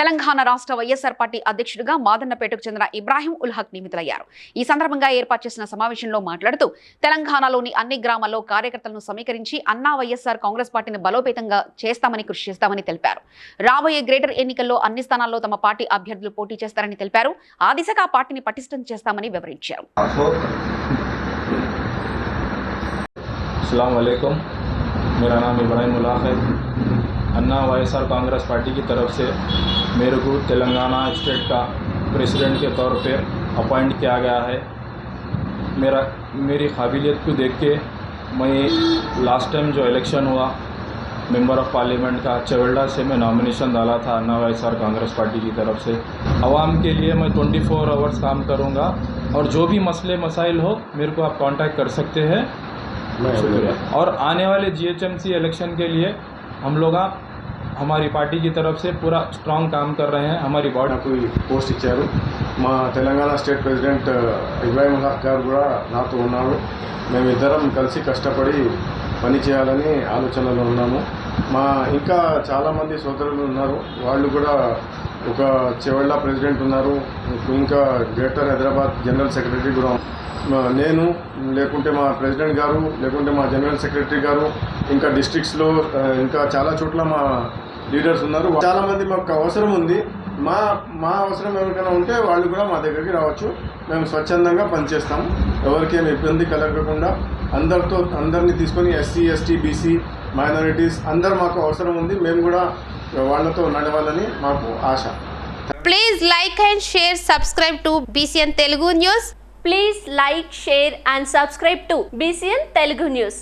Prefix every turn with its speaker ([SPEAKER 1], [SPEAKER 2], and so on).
[SPEAKER 1] తెలంగాణ రాష్ట్ర వైఎస్ఆర్ పార్టీ అధ్యక్షుడిగా మాదన్నపేటకు చెందిన ఇబ్రాహీం ఉల్ హక్ నియమితులయ్యారు. ఈ సందర్భంగా ఏర్పాటు చేసిన సమావేశంలో మాట్లాడుతూ తెలంగాణలోని అన్ని గ్రామాల్లో కార్యకర్తలను సమీకరించి అన్నా వైఎస్ఆర్ కాంగ్రెస్ పార్టీని బలోపేతంగా చేస్తామని కృషి చేస్తామని తెలిపారు. రాబోయే గ్రేటర్ ఎన్నికల్లో అన్ని స్థానాల్లో తమ పార్టీ అభ్యర్థులు పోటీ చేస్తారని తెలిపారు. ఆ దిశగా పార్టీని పటిష్టం చేస్తామని వివరించారు.
[SPEAKER 2] मेरा नाम इब्राहिम उल्लाह है। अन्ना वाईएसआर कांग्रेस पार्टी की तरफ़ से मेरे को तेलंगाना स्टेट का प्रेसिडेंट के तौर पे अपॉइंट किया गया है। मेरा, मेरी काबिलियत को देख के मैं लास्ट टाइम जो इलेक्शन हुआ, मेंबर ऑफ़ पार्लियामेंट का चवेल्डा से मैं नॉमिनेशन डाला था अन्ना वाईएसआर कांग्रेस पार्टी की तरफ़ से। आवाम के लिए मैं 24 फोर आवर्स काम करूँगा और जो भी मसले मसाइल हो, मेरे को आप कांटेक्ट कर सकते हैं। शुक्रिया और आने वाले जीएचएमसी इलेक्शन के लिए हम लोग आ- हमारी पार्टी की तरफ से पूरा स्ट्रांग काम कर रहे हैं हमारी बॉडी
[SPEAKER 3] నాకు ఈ పోస్ట్ ఇచ్చారు మా తెలంగాణ స్టేట్ ప్రెసిడెంట్ ఇబ్రాహిం హక్ గారు కూడా నాతో ఉన్నారు మేమిద్దరం కలిసి కష్టపడి పని చేయాలని ఆలోచనలో ఉన్నాము మా ఇంకా చాలామంది సోదరులు ఉన్నారు వాళ్ళు కూడా ఒక చెవళ్ళ ప్రెసిడెంట్ ఉన్నారు ఇంకా గ్రేటర్ హైదరాబాద్ జనరల్ సెక్రటరీ కూడా నేను లేకుంటే మా ప్రెసిడెంట్ గారు లేకుంటే మా జనరల్ సెక్రటరీ గారు ఇంకా డిస్ట్రిక్ట్స్లో ఇంకా చాలా చోట్ల మా లీడర్స్ ఉన్నారు. చాలామంది మాకు అవసరం ఉంది. మా మా అవసరం ఎవరికైనా ఉంటే వాళ్ళు కూడా మా దగ్గరికి రావచ్చు. మేము స్వచ్ఛందంగా పనిచేస్తాము ఎవరికేం ఇబ్బంది కలగకుండా అందరితో అందరినీ తీసుకొని ఎస్సీ ఎస్టీ బీసీ మైనారిటీస్ అందరు మాకు అవసరం ఉంది. మేము కూడా వాళ్ళతో నడవాలని మాకు ఆశ.
[SPEAKER 4] Please like and share subscribe to BCN Telugu news
[SPEAKER 5] please like share and subscribe to BCN Telugu news